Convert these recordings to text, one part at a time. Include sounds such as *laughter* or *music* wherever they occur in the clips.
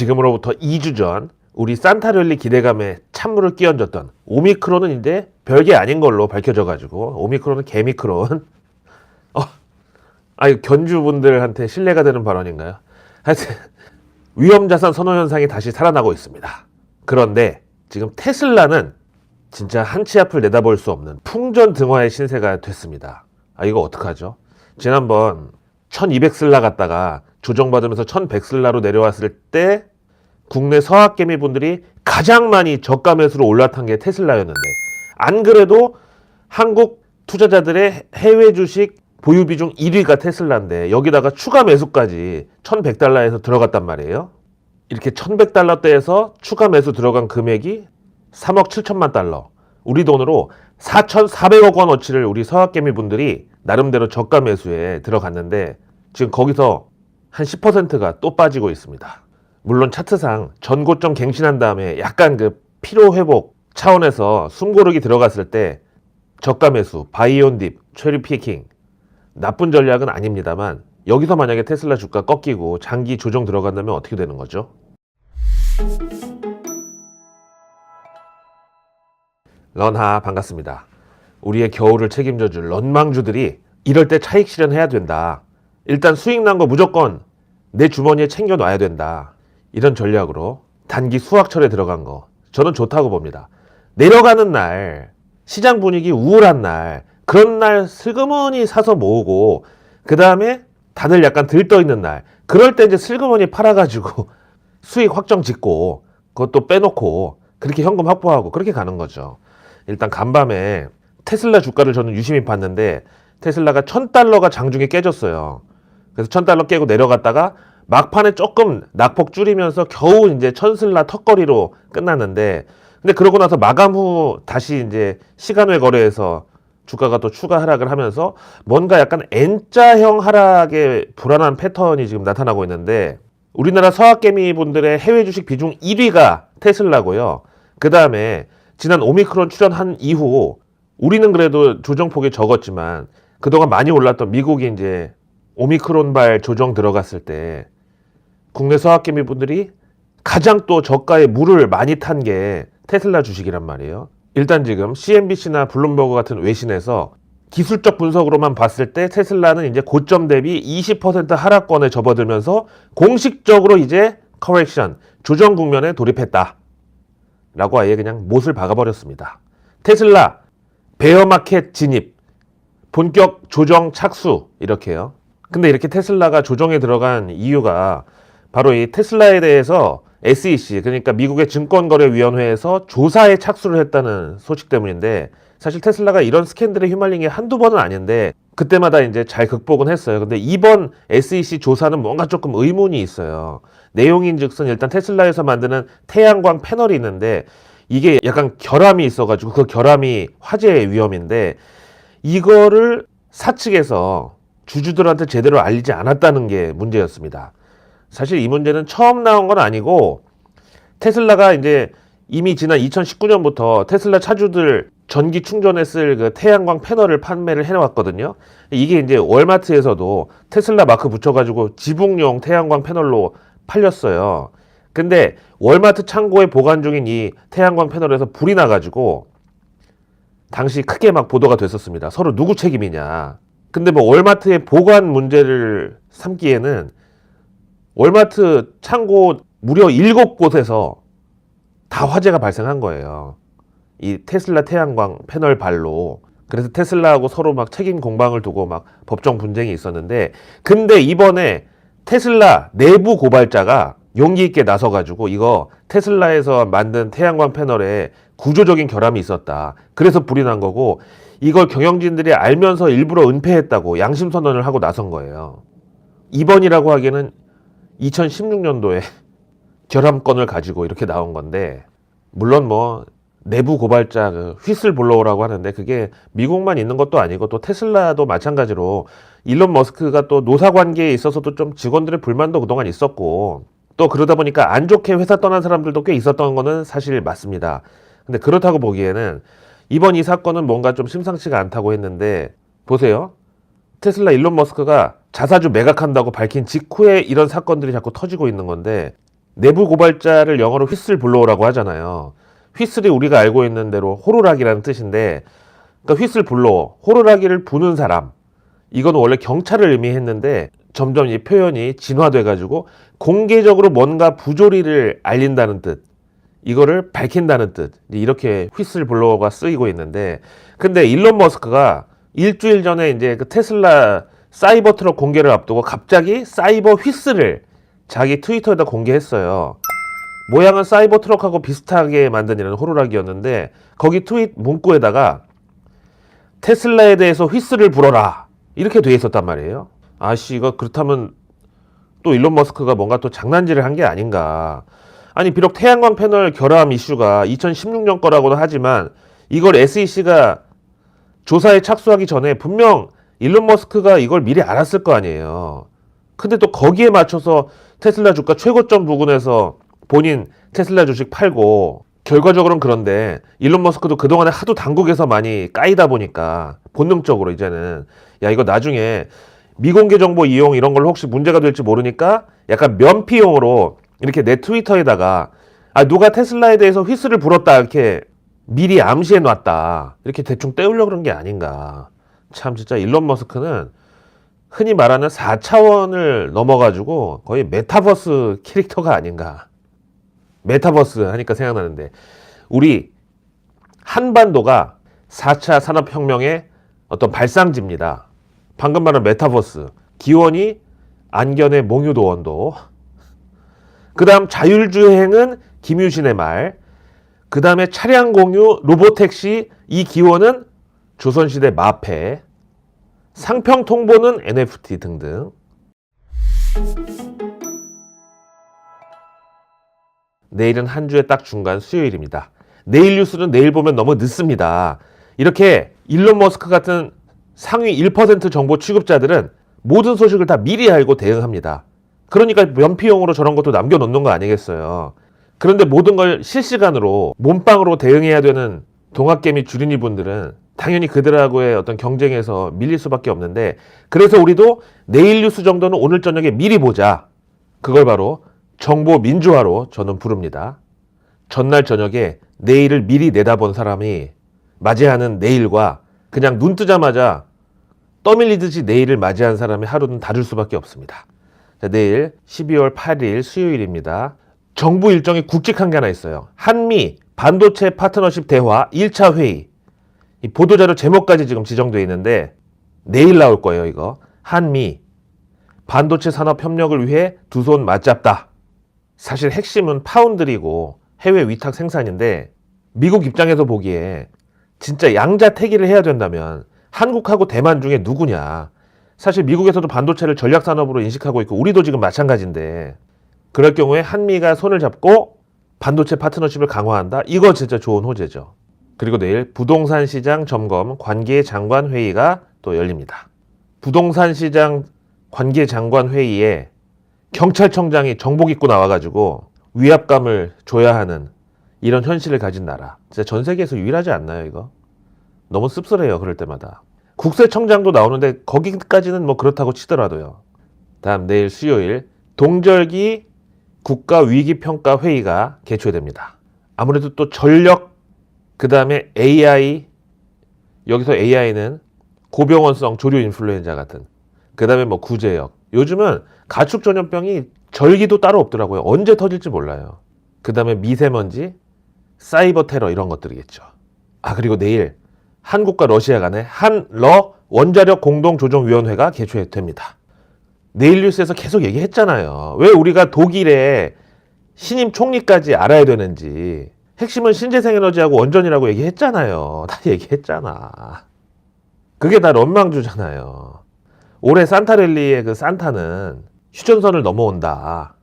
지금으로부터 2주 전 우리 산타랠리 기대감에 찬물을 끼얹었던 오미크론은 이제 별게 아닌 걸로 밝혀져 가지고 오미크론은 개미크론. *laughs* 어, 아유 견주분들한테 신뢰가 되는 발언인가요? 하여튼 위험자산 선호 현상이 다시 살아나고 있습니다. 그런데 지금 테슬라는 진짜 한치 앞을 내다볼 수 없는 풍전 등화의 신세가 됐습니다. 아 이거 어떡하죠? 지난번 1200슬라 갔다가 조정받으면서 1100슬라로 내려왔을 때 국내 서학개미 분들이 가장 많이 저가 매수로 올라탄 게 테슬라였는데 안 그래도 한국 투자자들의 해외 주식 보유 비중 1위가 테슬라인데 여기다가 추가 매수까지 1100달러에서 들어갔단 말이에요. 이렇게 1100달러대에서 추가 매수 들어간 금액이 3억 7천만 달러. 우리 돈으로 4,400억 원어치를 우리 서학개미 분들이 나름대로 저가 매수에 들어갔는데 지금 거기서 한 10%가 또 빠지고 있습니다. 물론 차트상 전고점 갱신한 다음에 약간 그 피로 회복 차원에서 숨고르기 들어갔을 때 저가 매수, 바이온 딥, 최리 피킹 나쁜 전략은 아닙니다만 여기서 만약에 테슬라 주가 꺾이고 장기 조정 들어간다면 어떻게 되는 거죠? 런하 반갑습니다. 우리의 겨울을 책임져 줄 런망주들이 이럴 때 차익 실현해야 된다. 일단 수익 난 거 무조건 내 주머니에 챙겨 놔야 된다. 이런 전략으로 단기 수확철에 들어간 거 저는 좋다고 봅니다. 내려가는 날 시장 분위기 우울한 날 그런 날 슬그머니 사서 모으고 그 다음에 다들 약간 들떠 있는 날 그럴 때 이제 슬그머니 팔아가지고 *laughs* 수익 확정 짓고 그것도 빼놓고 그렇게 현금 확보하고 그렇게 가는 거죠. 일단 간밤에 테슬라 주가를 저는 유심히 봤는데 테슬라가 천 달러가 장중에 깨졌어요. 그래서 천 달러 깨고 내려갔다가 막판에 조금 낙폭 줄이면서 겨우 이제 천슬라 턱걸이로 끝났는데 근데 그러고 나서 마감 후 다시 이제 시간외 거래에서 주가가 또 추가 하락을 하면서 뭔가 약간 N자형 하락의 불안한 패턴이 지금 나타나고 있는데 우리나라 서학개미 분들의 해외 주식 비중 1위가 테슬라고요. 그 다음에 지난 오미크론 출현한 이후 우리는 그래도 조정폭이 적었지만 그동안 많이 올랐던 미국이 이제 오미크론발 조정 들어갔을 때 국내 서학개미 분들이 가장 또 저가의 물을 많이 탄 게 테슬라 주식이란 말이에요. 일단 지금 CNBC나 블룸버그 같은 외신에서 기술적 분석으로만 봤을 때 테슬라는 이제 고점 대비 20% 하락권에 접어들면서 공식적으로 이제 커렉션 조정 국면에 돌입했다. 라고 아예 그냥 못을 박아버렸습니다. 테슬라 베어마켓 진입 본격 조정 착수 이렇게요. 근데 이렇게 테슬라가 조정에 들어간 이유가 바로 이 테슬라에 대해서 SEC 그러니까 미국의 증권거래위원회에서 조사에 착수를 했다는 소식 때문인데 사실 테슬라가 이런 스캔들에 휘말린 게 한두 번은 아닌데 그때마다 이제 잘 극복은 했어요. 근데 이번 SEC 조사는 뭔가 조금 의문이 있어요. 내용인즉슨 일단 테슬라에서 만드는 태양광 패널이 있는데 이게 약간 결함이 있어가지고 그 결함이 화재의 위험인데 이거를 사측에서 주주들한테 제대로 알리지 않았다는 게 문제였습니다. 사실 이 문제는 처음 나온 건 아니고 테슬라가 이제 이미 지난 2019년부터 테슬라 차주들 전기 충전에 쓸 그 태양광 패널을 판매를 해왔거든요. 이게 이제 월마트에서도 테슬라 마크 붙여가지고 지붕용 태양광 패널로 팔렸어요. 근데 월마트 창고에 보관 중인 이 태양광 패널에서 불이 나가지고 당시 크게 막 보도가 됐었습니다. 서로 누구 책임이냐. 근데 뭐 월마트의 보관 문제를 삼기에는 월마트 창고 무려 7곳에서 다 화재가 발생한 거예요. 이 테슬라 태양광 패널 발로. 그래서 테슬라하고 서로 막 책임 공방을 두고 막 법정 분쟁이 있었는데 근데 이번에 테슬라 내부 고발자가 용기 있게 나서가지고 이거 테슬라에서 만든 태양광 패널에 구조적인 결함이 있었다. 그래서 불이 난 거고 이걸 경영진들이 알면서 일부러 은폐했다고 양심 선언을 하고 나선 거예요. 이번이라고 하기에는 2016년도에 *laughs* 결함건을 가지고 이렇게 나온 건데 물론 뭐 내부 고발자 그 휘슬 블로우라고 하는데 그게 미국만 있는 것도 아니고 또 테슬라도 마찬가지로 일론 머스크가 또 노사 관계에 있어서도 좀 직원들의 불만도 그동안 있었고 또 그러다 보니까 안 좋게 회사 떠난 사람들도 꽤 있었던 거는 사실 맞습니다. 근데 그렇다고 보기에는 이번 이 사건은 뭔가 좀 심상치가 않다고 했는데 보세요. 테슬라 일론 머스크가 자사주 매각한다고 밝힌 직후에 이런 사건들이 자꾸 터지고 있는 건데 내부 고발자를 영어로 휘슬 블로우라고 하잖아요. 휘슬이 우리가 알고 있는 대로 호루라기라는 뜻인데, 그러니까 휘슬 블로우, 호루라기를 부는 사람. 이건 원래 경찰을 의미했는데 점점 이 표현이 진화돼 가지고 공개적으로 뭔가 부조리를 알린다는 뜻. 이거를 밝힌다는 뜻. 이렇게 휘슬 블로어가 쓰이고 있는데, 근데 일론 머스크가 일주일 전에 이제 그 테슬라 사이버 트럭 공개를 앞두고 갑자기 사이버 휘슬을 자기 트위터에다 공개했어요. 모양은 사이버 트럭하고 비슷하게 만든 이런 호루라기였는데 거기 트윗 문구에다가 테슬라에 대해서 휘슬을 불어라 이렇게 돼 있었단 말이에요. 아씨 이거 그렇다면 또 일론 머스크가 뭔가 또 장난질을 한 게 아닌가. 아니 비록 태양광 패널 결함 이슈가 2016년 거라고는 하지만 이걸 SEC가 조사에 착수하기 전에 분명 일론 머스크가 이걸 미리 알았을 거 아니에요. 근데 또 거기에 맞춰서 테슬라 주가 최고점 부근에서 본인 테슬라 주식 팔고 결과적으로는 그런데 일론 머스크도 그동안에 하도 당국에서 많이 까이다 보니까 본능적으로 이제는 야 이거 나중에 미공개 정보 이용 이런 걸로 혹시 문제가 될지 모르니까 약간 면피용으로 이렇게 내 트위터에다가 아 누가 테슬라에 대해서 휘슬을 불었다 이렇게 미리 암시해 놨다. 이렇게 대충 떼우려 그런 게 아닌가. 참 진짜 일론 머스크는 흔히 말하는 4차원을 넘어가지고 거의 메타버스 캐릭터가 아닌가. 메타버스 하니까 생각나는데. 우리 한반도가 4차 산업혁명의 어떤 발상지입니다. 방금 말한 메타버스. 기원이 안견의 몽유도원도. 그 다음 자율주행은 김유신의 말, 그 다음에 차량 공유, 로보택시 이 기원은 조선시대 마패, 상평 통보는 NFT 등등. 내일은 한 주의 딱 중간 수요일입니다. 내일 뉴스는 내일 보면 너무 늦습니다. 이렇게 일론 머스크 같은 상위 1% 정보 취급자들은 모든 소식을 다 미리 알고 대응합니다. 그러니까 면피용으로 저런 것도 남겨놓는 거 아니겠어요. 그런데 모든 걸 실시간으로 몸빵으로 대응해야 되는 동학개미 주린이 분들은 당연히 그들하고의 어떤 경쟁에서 밀릴 수밖에 없는데 그래서 우리도 내일 뉴스 정도는 오늘 저녁에 미리 보자. 그걸 바로 정보 민주화로 저는 부릅니다. 전날 저녁에 내일을 미리 내다본 사람이 맞이하는 내일과 그냥 눈 뜨자마자 떠밀리듯이 내일을 맞이한 사람의 하루는 다를 수밖에 없습니다. 자, 내일 12월 8일 수요일입니다. 정부 일정이 굵직한 게 하나 있어요. 한미 반도체 파트너십 대화 1차 회의. 이 보도자료 제목까지 지금 지정되어 있는데 내일 나올 거예요, 이거. 한미 반도체 산업 협력을 위해 두 손 맞잡다. 사실 핵심은 파운드리고 해외 위탁 생산인데 미국 입장에서 보기에 진짜 양자택일을 해야 된다면 한국하고 대만 중에 누구냐. 사실 미국에서도 반도체를 전략 산업으로 인식하고 있고 우리도 지금 마찬가지인데 그럴 경우에 한미가 손을 잡고 반도체 파트너십을 강화한다. 이거 진짜 좋은 호재죠. 그리고 내일 부동산 시장 점검 관계 장관 회의가 또 열립니다. 부동산 시장 관계 장관 회의에 경찰청장이 정복 입고 나와가지고 위압감을 줘야 하는 이런 현실을 가진 나라. 진짜 전 세계에서 유일하지 않나요, 이거? 너무 씁쓸해요, 그럴 때마다. 국세청장도 나오는데 거기까지는 뭐 그렇다고 치더라도요. 다음 내일 수요일 동절기 국가위기평가 회의가 개최됩니다. 아무래도 또 전력, 그 다음에 AI, 여기서 AI는 고병원성 조류 인플루엔자 같은, 그 다음에 뭐 구제역. 요즘은 가축 전염병이 절기도 따로 없더라고요. 언제 터질지 몰라요. 그 다음에 미세먼지, 사이버 테러 이런 것들이겠죠. 아, 그리고 내일 한국과 러시아 간의 한러 원자력 공동조정위원회가 개최됩니다. 내일 뉴스에서 계속 얘기했잖아요. 왜 우리가 독일의 신임 총리까지 알아야 되는지. 핵심은 신재생 에너지하고 원전이라고 얘기했잖아요. 다 얘기했잖아. 그게 다 런망주잖아요. 올해 산타랠리의 그 산타는 휴전선을 넘어온다.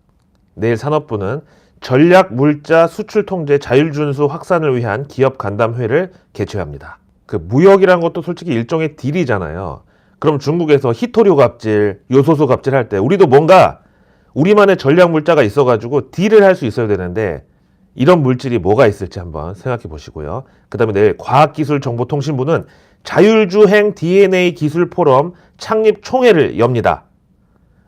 내일 산업부는 전략 물자 수출 통제 자율 준수 확산을 위한 기업 간담회를 개최합니다. 그 무역이란 것도 솔직히 일종의 딜이잖아요. 그럼 중국에서 히토류 갑질, 요소수 갑질 할 때 우리도 뭔가 우리만의 전략 물자가 있어가지고 딜을 할 수 있어야 되는데 이런 물질이 뭐가 있을지 한번 생각해 보시고요. 그 다음에 내일 과학기술정보통신부는 자율주행 DNA 기술 포럼 창립 총회를 엽니다.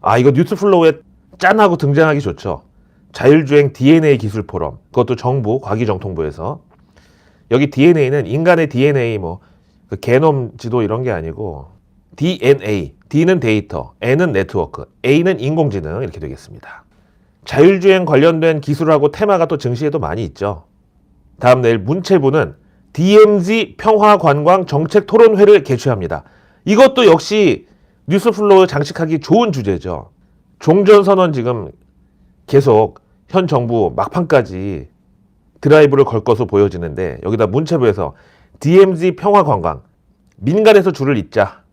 아, 이거 뉴스플로우에 짠하고 등장하기 좋죠. 자율주행 DNA 기술 포럼 그것도 정부 과기정통부에서 여기 DNA는 인간의 DNA 뭐 그 게놈 지도 이런 게 아니고 DNA D는 데이터 N은 네트워크 A는 인공지능 이렇게 되겠습니다. 자율주행 관련된 기술하고 테마가 또 증시에도 많이 있죠. 다음 내일 문체부는 DMZ 평화관광 정책 토론회를 개최합니다. 이것도 역시 뉴스플로우 장식하기 좋은 주제죠. 종전선언 지금 계속 현 정부 막판까지 드라이브를 걸 것으로 보여지는데 여기다 문체부에서 DMZ 평화관광 민간에서 줄을 잇자.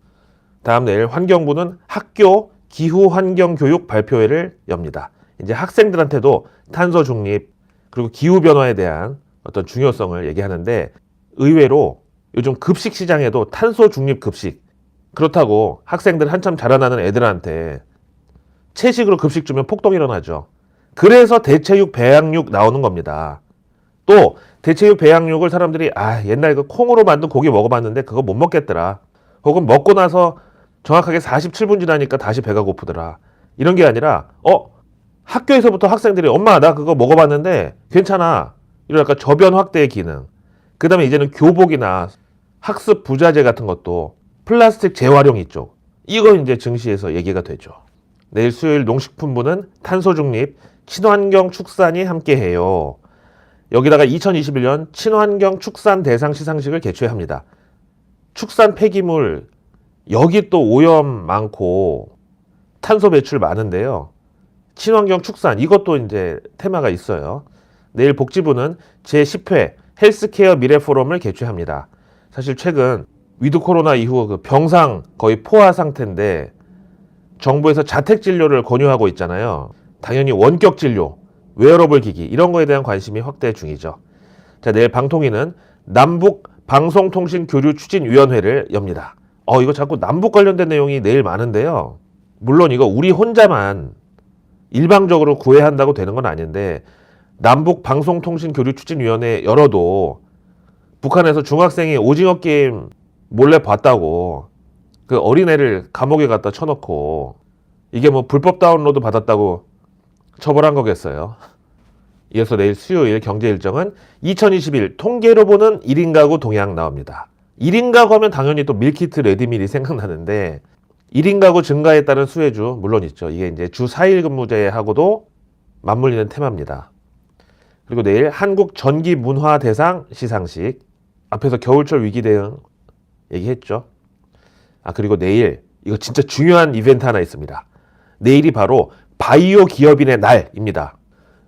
다음 내일 환경부는 학교 기후 환경 교육 발표회를 엽니다. 이제 학생들한테도 탄소 중립 그리고 기후 변화에 대한 어떤 중요성을 얘기하는데 의외로 요즘 급식 시장에도 탄소 중립 급식 그렇다고 학생들 한참 자라나는 애들한테 채식으로 급식 주면 폭동 일어나죠. 그래서 대체육 배양육 나오는 겁니다. 또 대체육 배양육을 사람들이 아 옛날 그 콩으로 만든 고기 먹어봤는데 그거 못 먹겠더라. 혹은 먹고 나서 정확하게 47분 지나니까 다시 배가 고프더라. 이런 게 아니라 어 학교에서부터 학생들이 엄마 나 그거 먹어봤는데 괜찮아. 이런 약간 저변 확대의 기능. 그 다음에 이제는 교복이나 학습 부자재 같은 것도 플라스틱 재활용 이쪽. 이거 이제 증시에서 얘기가 되죠. 내일 수요일 농식품부는 탄소 중립, 친환경 축산이 함께해요. 여기다가 2021년 친환경 축산 대상 시상식을 개최합니다. 축산 폐기물 여기 또 오염 많고 탄소 배출 많은데요. 친환경 축산 이것도 이제 테마가 있어요. 내일 복지부는 제10회 헬스케어 미래 포럼을 개최합니다. 사실 최근 위드 코로나 이후 그 병상 거의 포화 상태인데 정부에서 자택 진료를 권유하고 있잖아요. 당연히 원격 진료, 웨어러블 기기 이런 거에 대한 관심이 확대 중이죠. 자, 내일 방통위는 남북 방송통신 교류 추진 위원회를 엽니다. 어, 이거 자꾸 남북 관련된 내용이 내일 많은데요. 물론 이거 우리 혼자만 일방적으로 구해야 한다고 되는 건 아닌데 남북 방송통신 교류 추진 위원회 열어도 북한에서 중학생이 오징어 게임 몰래 봤다고 그 어린애를 감옥에 갖다 쳐놓고 이게 뭐 불법 다운로드 받았다고 처벌한 거겠어요. 이어서 내일 수요일 경제 일정은 2021 통계로 보는 1인 가구 동향 나옵니다. 1인 가구 하면 당연히 또 밀키트 레디밀이 생각나는데 1인 가구 증가에 따른 수혜주 물론 있죠. 이게 이제 주 4일 근무제하고도 맞물리는 테마입니다. 그리고 내일 한국 전기 문화 대상 시상식 앞에서 겨울철 위기 대응 얘기했죠. 아 그리고 내일 이거 진짜 중요한 이벤트 하나 있습니다. 내일이 바로 바이오 기업인의 날입니다.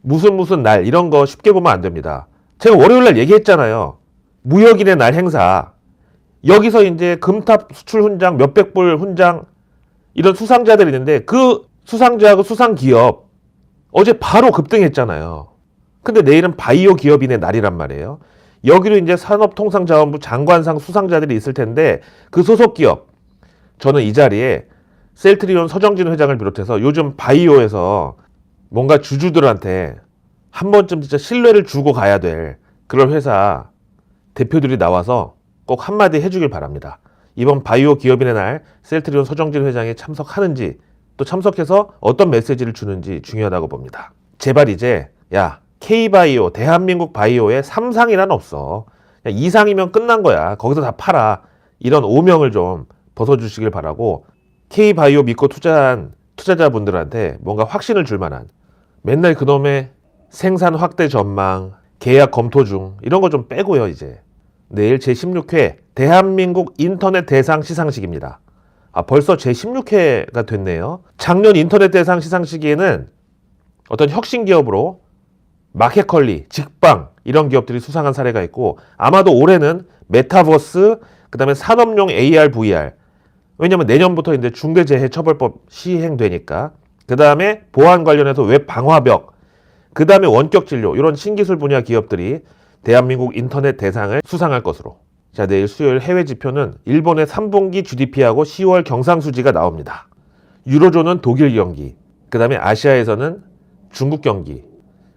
무슨 무슨 날 이런 거 쉽게 보면 안 됩니다. 제가 월요일 날 얘기했잖아요. 무역인의 날 행사. 여기서 이제 금탑 수출 훈장 몇백 불 훈장 이런 수상자들이 있는데 그 수상자하고 수상 기업 어제 바로 급등했잖아요. 근데 내일은 바이오 기업인의 날이란 말이에요. 여기로 이제 산업통상자원부 장관상 수상자들이 있을 텐데 그 소속 기업 저는 이 자리에 셀트리온 서정진 회장을 비롯해서 요즘 바이오에서 뭔가 주주들한테 한 번쯤 진짜 신뢰를 주고 가야 될 그런 회사 대표들이 나와서 꼭 한마디 해주길 바랍니다. 이번 바이오 기업인의 날 셀트리온 서정진 회장이 참석하는지 또 참석해서 어떤 메시지를 주는지 중요하다고 봅니다. 제발 이제 야 K바이오 대한민국 바이오에 3상이란 없어. 그냥 2상이면 끝난 거야. 거기서 다 팔아. 이런 오명을 좀 벗어주시길 바라고 K바이오 믿고 투자한 투자자분들한테 뭔가 확신을 줄 만한 맨날 그놈의 생산 확대 전망, 계약 검토 중 이런 거 좀 빼고요, 이제. 내일 제16회 대한민국 인터넷 대상 시상식입니다. 아, 벌써 제16회가 됐네요. 작년 인터넷 대상 시상식에는 어떤 혁신 기업으로 마켓컬리, 직방 이런 기업들이 수상한 사례가 있고 아마도 올해는 메타버스, 그다음에 산업용 AR, VR. 왜냐면 내년부터 이제 중대재해처벌법 시행되니까. 그다음에 보안 관련해서 웹 방화벽, 그다음에 원격 진료 이런 신기술 분야 기업들이 대한민국 인터넷 대상을 수상할 것으로. 자, 내일 수요일 해외 지표는 일본의 3분기 GDP하고 10월 경상수지가 나옵니다. 유로존은 독일 경기, 그 다음에 아시아에서는 중국 경기,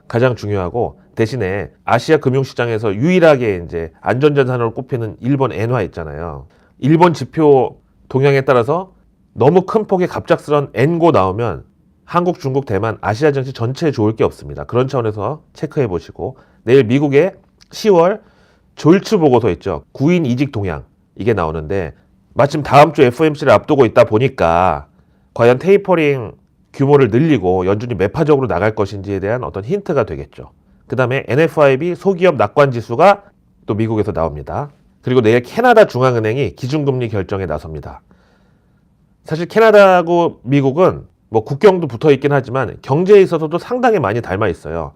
가장 중요하고 대신에 아시아 금융시장에서 유일하게 이제 안전자산으로 꼽히는 일본 엔화 있잖아요. 일본 지표 동향에 따라서 너무 큰 폭의 갑작스런 엔고 나오면 한국, 중국, 대만, 아시아 증시 전체에 좋을 게 없습니다. 그런 차원에서 체크해 보시고 내일 미국의 10월 졸츠 보고서 있죠. 구인 이직 동향 이게 나오는데 마침 다음 주 FOMC를 앞두고 있다 보니까 과연 테이퍼링 규모를 늘리고 연준이 매파적으로 나갈 것인지에 대한 어떤 힌트가 되겠죠. 그 다음에 NFIB 소기업 낙관 지수가 또 미국에서 나옵니다. 그리고 내일 캐나다 중앙은행이 기준금리 결정에 나섭니다. 사실 캐나다하고 미국은 뭐 국경도 붙어 있긴 하지만 경제에 있어서도 상당히 많이 닮아 있어요.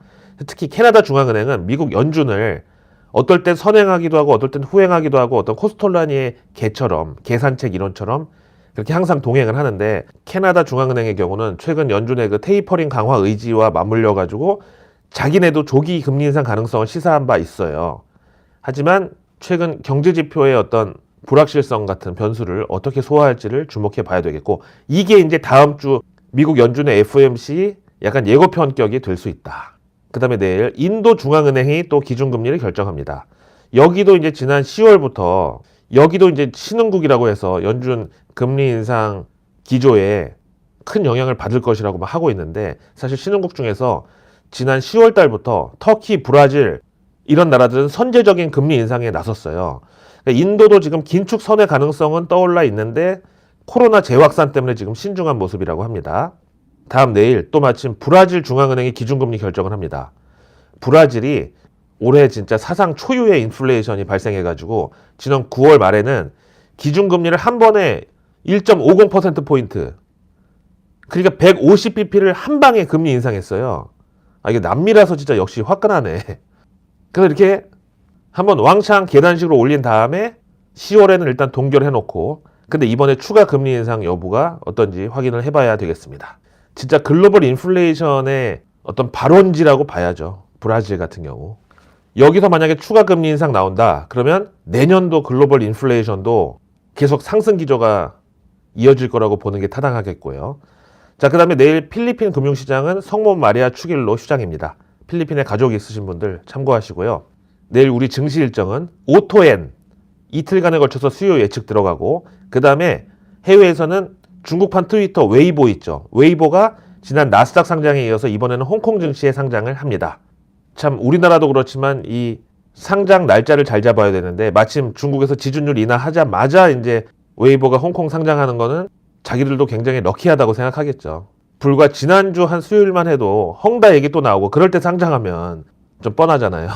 특히 캐나다 중앙은행은 미국 연준을 어떨 땐 선행하기도 하고 어떨 땐 후행하기도 하고 어떤 코스톨라니의 개처럼 계산책 이론처럼 그렇게 항상 동행을 하는데 캐나다 중앙은행의 경우는 최근 연준의 그 테이퍼링 강화 의지와 맞물려 가지고 자기네도 조기 금리 인상 가능성을 시사한 바 있어요. 하지만 최근 경제 지표의 어떤 불확실성 같은 변수를 어떻게 소화할지를 주목해 봐야 되겠고 이게 이제 다음 주 미국 연준의 FOMC 약간 예고편격이 될 수 있다. 그 다음에 내일 인도 중앙은행이 또 기준금리를 결정합니다. 여기도 이제 지난 10월부터 여기도 이제 신흥국이라고 해서 연준 금리 인상 기조에 큰 영향을 받을 것이라고 막 하고 있는데 사실 신흥국 중에서 지난 10월 달부터 터키, 브라질 이런 나라들은 선제적인 금리 인상에 나섰어요. 그러니까 인도도 지금 긴축 선의 가능성은 떠올라 있는데 코로나 재확산 때문에 지금 신중한 모습이라고 합니다. 다음 내일 또 마침 브라질 중앙은행이 기준금리 결정을 합니다. 브라질이 올해 진짜 사상 초유의 인플레이션이 발생해가지고 지난 9월 말에는 기준금리를 한 번에 1.50%포인트 그러니까 150bp를 한 방에 금리 인상했어요. 아, 이게 남미라서 진짜 역시 화끈하네. 그래서 이렇게 한번 왕창 계단식으로 올린 다음에 10월에는 일단 동결해놓고 근데 이번에 추가 금리 인상 여부가 어떤지 확인을 해봐야 되겠습니다. 진짜 글로벌 인플레이션의 어떤 발원지라고 봐야죠. 브라질 같은 경우. 여기서 만약에 추가 금리 인상 나온다. 그러면 내년도 글로벌 인플레이션도 계속 상승 기조가 이어질 거라고 보는 게 타당하겠고요. 자, 그 다음에 내일 필리핀 금융시장은 성모 마리아 축일로 휴장입니다. 필리핀에 가족이 있으신 분들 참고하시고요. 내일 우리 증시 일정은 오토엔 이틀간에 걸쳐서 수요 예측 들어가고 그 다음에 해외에서는 중국판 트위터 웨이보 있죠. 웨이보가 지난 나스닥 상장에 이어서 이번에는 홍콩 증시에 상장을 합니다. 참 우리나라도 그렇지만 이 상장 날짜를 잘 잡아야 되는데 마침 중국에서 지준율 인하하자마자 이제 웨이보가 홍콩 상장하는 거는 자기들도 굉장히 럭키하다고 생각하겠죠. 불과 지난주 한 수요일만 해도 헝다 얘기 또 나오고 그럴 때 상장하면 좀 뻔하잖아요.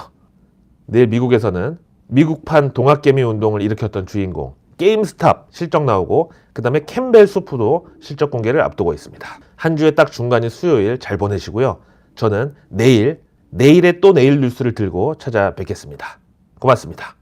내일 미국에서는 미국판 동학개미 운동을 일으켰던 주인공 게임스탑 실적 나오고 그 다음에 캠벨 수프도 실적 공개를 앞두고 있습니다. 한 주에 딱 중간인 수요일 잘 보내시고요. 저는 내일 내일의 또 내일 뉴스를 들고 찾아뵙겠습니다. 고맙습니다.